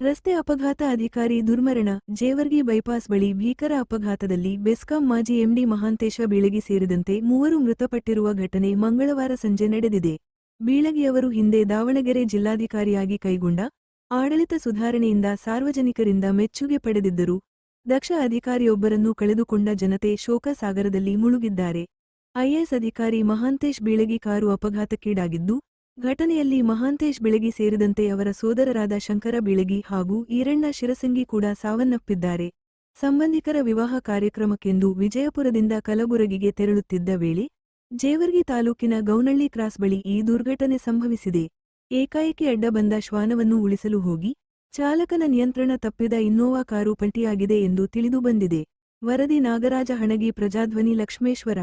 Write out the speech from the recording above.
ಅಪಘಾತ ಅಧಿಕಾರಿ ದುರ್ಮರಣ, ಜೇವರ್ಗಿ ಬೈಪಾಸ್ ಬಳಿ ಭೀಕರ ಅಪಘಾತದಲ್ಲಿ ಬೆಸ್ಕಾಂ ಮಾಜಿ ಎಂಡಿ ಮಹಾಂತೇಶ ಬೀಳಗಿ ಸೇರಿದಂತೆ ಮೂವರು ಮೃತಪಟ್ಟಿರುವ ಘಟನೆ ಮಂಗಳವಾರ ಸಂಜೆ ನಡೆದಿದೆ. ಬೀಳಗಿಯವರು ಹಿಂದೆ ದಾವಣಗೆರೆ ಜಿಲ್ಲಾಧಿಕಾರಿಯಾಗಿ ಕೈಗೊಂಡ ಆಡಳಿತ ಸುಧಾರಣೆಯಿಂದ ಸಾರ್ವಜನಿಕರಿಂದ ಮೆಚ್ಚುಗೆ ಪಡೆದಿದ್ದರು ದಕ್ಷ ಅಧಿಕಾರಿಯೊಬ್ಬರನ್ನು ಕಳೆದುಕೊಂಡ ಜನತೆ ಶೋಕ ಸಾಗರದಲ್ಲಿ ಮುಳುಗಿದ್ದಾರೆ. ಐಎಎಸ್ ಅಧಿಕಾರಿ ಮಹಾಂತೇಶ್ ಬೀಳಗಿ ಕಾರು ಅಪಘಾತಕ್ಕೀಡಾಗಿದ್ದು ಘಟನೆಯಲ್ಲಿ ಮಹಾಂತೇಶ್ ಬೆಳಗಿ ಸೇರಿದಂತೆ ಅವರ ಸೋದರರಾದ ಶಂಕರ ಬೆಳಗಿ ಹಾಗೂ ಈರಣ್ಣ ಶಿರಸಂಗಿ ಕೂಡ ಸಾವನ್ನಪ್ಪಿದ್ದಾರೆ. ಸಂಬಂಧಿಕರ ವಿವಾಹ ಕಾರ್ಯಕ್ರಮಕ್ಕೆಂದು ವಿಜಯಪುರದಿಂದ ಕಲಬುರಗಿಗೆ ತೆರಳುತ್ತಿದ್ದ ವೇಳೆ ಜೇವರ್ಗಿ ತಾಲೂಕಿನ ಗೌನಳ್ಳಿ ಕ್ರಾಸ್ ಬಳಿ ಈ ದುರ್ಘಟನೆ ಸಂಭವಿಸಿದೆ. ಏಕಾಏಕಿ ಅಡ್ಡ ಬಂದ ಶ್ವಾನವನ್ನು ಉಳಿಸಲು ಹೋಗಿ ಚಾಲಕನ ನಿಯಂತ್ರಣ ತಪ್ಪಿದ ಇನ್ನೋವಾ ಕಾರು ಪಲ್ಟಿಯಾಗಿದೆ ಎಂದು ತಿಳಿದುಬಂದಿದೆ ವರದಿ ನಾಗರಾಜ ಹಣಗಿ ಪ್ರಜಾಧ್ವನಿ ಲಕ್ಷ್ಮೇಶ್ವರ.